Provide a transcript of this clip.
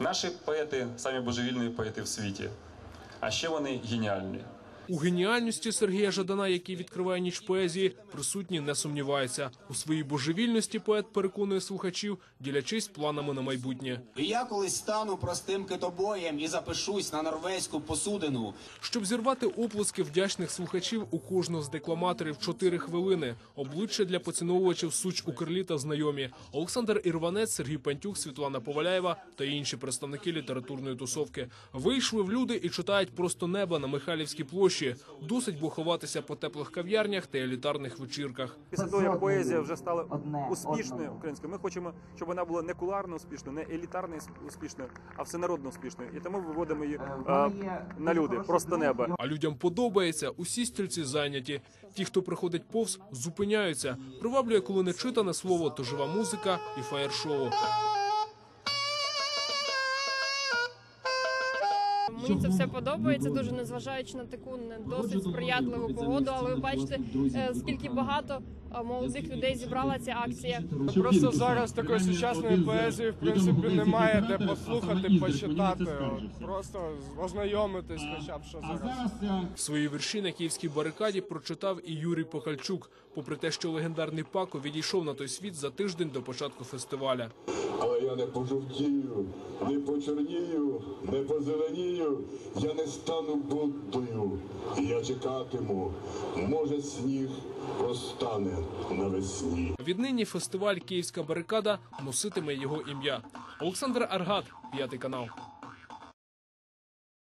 Наші поети самі божевільні поети в світі, а ще вони геніальні. У геніальності Сергія Жадана, який відкриває ніч поезії, присутні не сумніваються. У своїй божевільності поет переконує слухачів, ділячись планами на майбутнє. І я колись стану простим китобоєм і запишусь на норвезьку посудину. Щоб зірвати оплески вдячних слухачів у кожного з декламаторів 4 хвилини. Обличчя для поціновувачів суч у крилі та знайомі. Олександр Ірванець, Сергій Пантюк, Світлана Поваляєва та інші представники літературної тусовки вийшли в люди і читають просто неба на Михайлівській площі. Досить бо ховатися по теплих кав'ярнях та елітарних вечірках. Після того, як поезія вже стала успішною українською, ми хочемо, щоб вона була не куларно успішною, не елітарно успішною, а всенародно успішною. І тому виводимо її Е, є на люди, просто неба. А людям подобається, усі стільці зайняті. Ті, хто приходить повз, зупиняються. Приваблює, коли не читане слово, то жива музика і фаєр-шоу. Мені це все подобається, дуже незважаючи на таку не досить сприятливу погоду. Але ви бачите, е, скільки багато е, молодих людей зібрала ця акція. Просто зараз такої сучасної поезії в принципі немає де послухати, почитати, просто ознайомитись, хоча б що зараз. Свої вірші на київській барикаді прочитав і Юрій Похальчук, попри те, що легендарний Пако відійшов на той світ за тиждень до початку фестиваля. Але я не пожовтію, не почорнію, не позеленію, я не стану Буддою. Я чекатиму, може сніг розтане навесні. Віднині фестиваль Київська барикада носитиме його ім'я. Олександр Аргат, п'ятий канал.